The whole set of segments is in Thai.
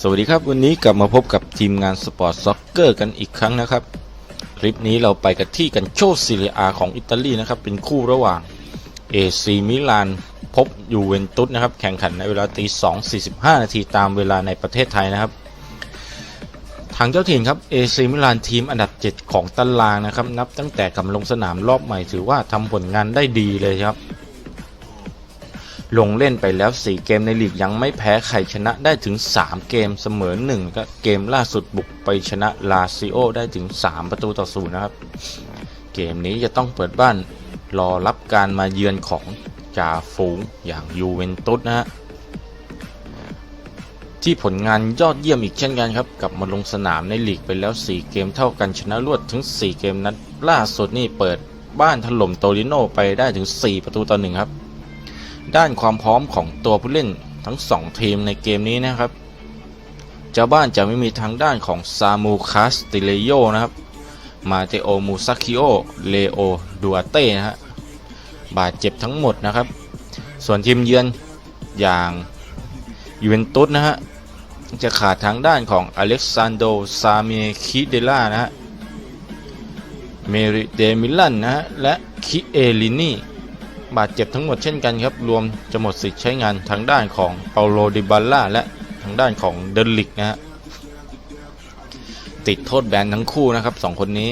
สวัสดีครับ วันนี้กลับมาพบกับทีมงานสปอร์ตซ็อกเกอร์กันอีกครั้งนะครับ คลิปนี้เราไปกันที่กันโชซีเรียของอิตาลีนะครับ เป็นคู่ระหว่างเอซีมิลานพบยูเวนตุสนะครับ แข่งขันในเวลาตี2.45นาทีตามเวลาในประเทศไทยนะครับ ทางเจ้าถิ่นครับเอซีมิลานทีมอันดับ 7 ของตารางนะครับ นับตั้งแต่กำลงสนามรอบใหม่ถือว่าทำผลงานได้ดีเลยครับ ลงเล่นไปแล้ว 4 เกมในลีกยังไม่แพ้ใครชนะได้ถึง 3 เกมเสมอ1ก็เกมล่าสุดบุกไปชนะลาซิโอได้ถึง 3 ประตูต่อศูนย์นะครับ เกมนี้จะต้องเปิดบ้านรอรับการมาเยือนของจ่าฝูงอย่างยูเวนตุสนะฮะที่ผลงานยอดเยี่ยมอีกเช่นกันครับกลับมาลงสนามในลีกไปแล้ว 4 เกมเท่ากันชนะรวดถึง 4 เกมนัดล่าสุดนี่เปิดบ้านถล่มโตริโนไปได้ถึง 4 ประตูต่อหนึ่งครับ ด้านความพร้อมของตัวผู้เล่นทั้ง 2 ทีมในเกมนี้นะครับ เจ้าบ้านจะไม่มีทางด้านของซามูคาสติเลโยนะครับ มาเตโอมูซาคิโอ เลโอดูอาเต้นะฮะบาดเจ็บทั้งหมดนะครับ ส่วนทีมเยือนอย่างยูเวนตุสนะฮะจะขาดทางด้านของอเล็กซานโดซาเมคิเดล่านะฮะเมริเดมิลันนะฮะและคิเอลินี บาดเจ็บทั้งหมดเช่นกันครับ รวมจะหมดสิทธิ์ใช้งานทางด้านของเปาโลดิบาล่าและทางด้านของเดนลิกนะฮะติดโทษแบนทั้งคู่นะครับสองคนนี้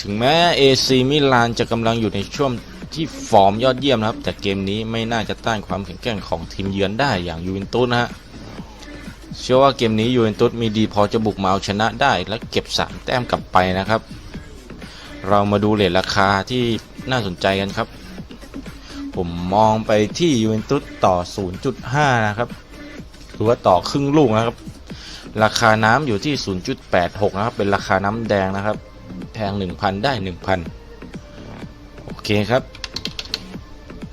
ถึงแม้เอซีมิลานจะกำลังอยู่ในช่วงที่ฟอร์มยอดเยี่ยมนะครับ แต่เกมนี้ไม่น่าจะต้านความแข็งแกร่งของทีมเยือนได้อย่างยูเวนตุสนะฮะเชื่อว่าเกมนี้ยูเวนตุสมีดีพอจะบุกมาเอาชนะได้และเก็บ 3 แต้มกลับไปนะครับ เรามาดูเลทราคาที่ น่าสนใจกันครับ ผมมองไปที่ยูเวนตุสต่อ 0.5 นะครับหรือว่าต่อครึ่งลูกนะครับ ราคาน้ำอยู่ที่ 0.86 นะครับ เป็นราคาน้ำแดงนะครับแทง1,000 ได้ 1,000 โอเคครับ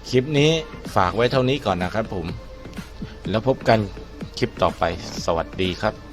คลิปนี้ฝากไว้เท่านี้ก่อนนะครับผม แล้วพบกันคลิปต่อไป สวัสดีครับ